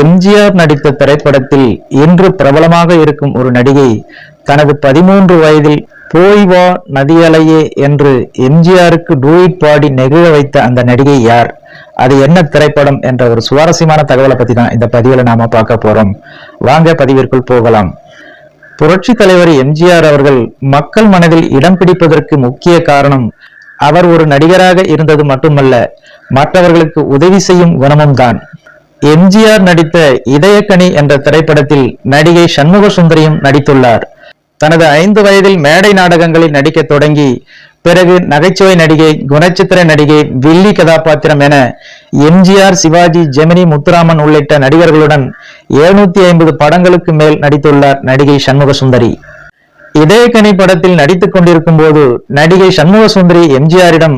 எம்ஜிஆர் நடித்த திரைப்படத்தில் இன்று பிரபலமாக இருக்கும் ஒரு நடிகை தனது பதிமூன்று வயதில் போய் வா நதியலையே என்று எம்ஜிஆருக்கு டூயிட் பாடி நெகிழ வைத்த அந்த நடிகை யார்? அது என்ன திரைப்படம் என்ற ஒரு சுவாரஸ்யமான தகவலை பத்தி தான் இந்த பதிவில் நாம பார்க்க போறோம். வாங்க பதிவிற்குள் போகலாம். புரட்சி தலைவர் எம்ஜிஆர் அவர்கள் மக்கள் மனதில் இடம் பிடிப்பதற்கு முக்கிய காரணம் அவர் ஒரு நடிகராக இருந்தது மட்டுமல்ல மற்றவர்களுக்கு உதவி செய்யும் குணமும் தான் எம்ஜிஆர் நடித்த இதயக்கனி என்ற திரைப்படத்தில் நடிகை சண்முக சுந்தரியும் நடித்துள்ளார். தனது ஐந்து வயதில் மேடை நாடகங்களில் நடிக்க தொடங்கி பிறகு நகைச்சுவை நடிகை குணச்சித்திர நடிகை வில்லி கதாபாத்திரம் என எம்ஜிஆர் சிவாஜி ஜெமினி முத்துராமன் உள்ளிட்ட நடிகர்களுடன் எழுநூத்தி ஐம்பது படங்களுக்கு மேல் நடித்துள்ளார் நடிகை சண்முக சுந்தரி. இதயக்கனி படத்தில் நடித்துக் கொண்டிருக்கும் போது நடிகை சண்முக சுந்தரி எம்ஜிஆரிடம்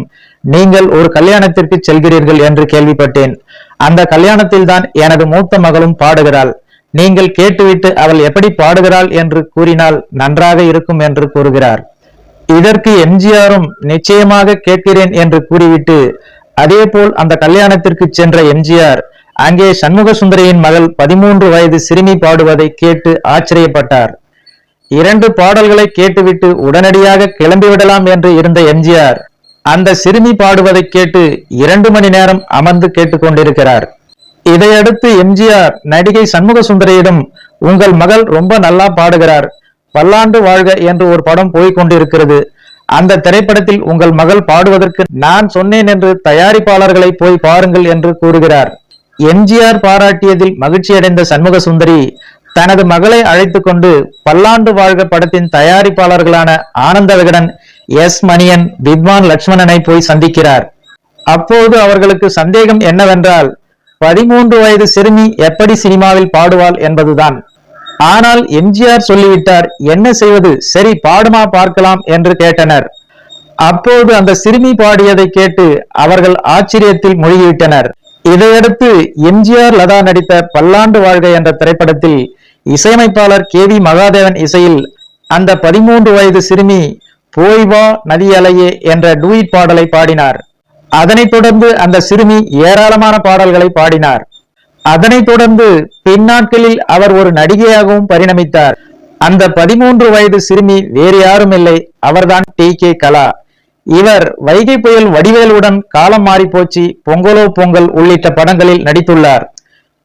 நீங்கள் ஒரு கல்யாணத்திற்கு செல்கிறீர்கள் என்று கேள்விப்பட்டேன். அந்த கல்யாணத்தில் தான் எனது மூத்த மகளும் பாடுகிறாள். நீங்கள் கேட்டுவிட்டு அவள் எப்படி பாடுகிறாள் என்று கூறினால் நன்றாக இருக்கும் என்று கூறுகிறார். இதற்கு எம்ஜிஆரும் நிச்சயமாக கேட்கிறேன் என்று கூறிவிட்டு அதேபோல் அந்த கல்யாணத்திற்கு சென்ற எம்ஜிஆர் அங்கே சண்முக சுந்தரியின் மகள் பதிமூன்று வயது சிறுமி பாடுவதை கேட்டு ஆச்சரியப்பட்டார். இரண்டு பாடல்களை கேட்டுவிட்டு உடனடியாக கிளம்பிவிடலாம் என்று இருந்த எம்ஜிஆர் அந்த சிறுமி பாடுவதை கேட்டு இரண்டு மணி நேரம் அமர்ந்து கேட்டுக்கொண்டிருக்கிறார். இதையடுத்து எம்ஜிஆர் நடிகை சண்முக சுந்தரியிடம் உங்கள் மகள் ரொம்ப நல்லா பாடுகிறார். பல்லாண்டு வாழ்க என்று ஒரு படம் போய்கொண்டிருக்கிறது அந்த திரைப்படத்தில் உங்கள் மகள் பாடுவதற்கு நான் சொன்னேன் என்று தயாரிப்பாளர்களை போய் பாருங்கள் என்று கூறுகிறார். எம்ஜிஆர் பாராட்டியதில் மகிழ்ச்சியடைந்த சண்முக சுந்தரி தனது மகளை அழைத்துக் கொண்டு பல்லாண்டு வாழ்க படத்தின் தயாரிப்பாளர்களான ஆனந்த விகடன் எஸ் மணியன் வித்வான் லட்சுமணனை போய் சந்திக்கிறார். அப்போது அவர்களுக்கு சந்தேகம் என்னவென்றால் பதிமூன்று வயது சிறுமி எப்படி சினிமாவில் பாடுவாள் என்பதுதான். ஆனால் எம்ஜிஆர் சொல்லிவிட்டார் என்ன செய்வது? சரி பாடுமா பார்க்கலாம் என்று கேட்டனர். அப்போது அந்த சிறுமி பாடியதை கேட்டு அவர்கள் ஆச்சரியத்தில் மூழ்கிவிட்டனர். இதையடுத்து எம்ஜிஆர் லதா நடித்த பல்லாண்டு வாழ்க என்ற திரைப்படத்தில் இசையமைப்பாளர் கே வி மகாதேவன் இசையில் அந்த பதிமூன்று வயது சிறுமி போய் வா நதியலையே என்ற டூயிட் பாடலை பாடினார். அதனைத் தொடர்ந்து அந்த சிறுமி ஏராளமான பாடல்களை பாடினார். அதனைத் தொடர்ந்து பின்னாட்களில் அவர் ஒரு நடிகையாகவும் பரிணமித்தார். அந்த பதிமூன்று வயது சிறுமி வேறு யாரும் இல்லை அவர்தான் டி. கே. கலா. இவர் வைகை புயல் வடிவேலுடன் காலம் மாறி போச்சு பொங்கலோ பொங்கல் உள்ளிட்ட படங்களில் நடித்துள்ளார்.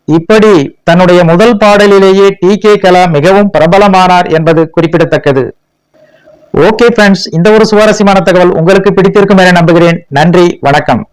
இப்படி தன்னுடைய முதல் பாடலிலேயே டி. கே. கலா மிகவும் பிரபலமானார் என்பது குறிப்பிடத்தக்கது. ஓகே ஃப்ரெண்ட்ஸ் இந்த ஒரு சுவாரஸ்யமான தகவல் உங்களுக்கு பிடித்திருக்கும் என நம்புகிறேன். நன்றி வணக்கம்.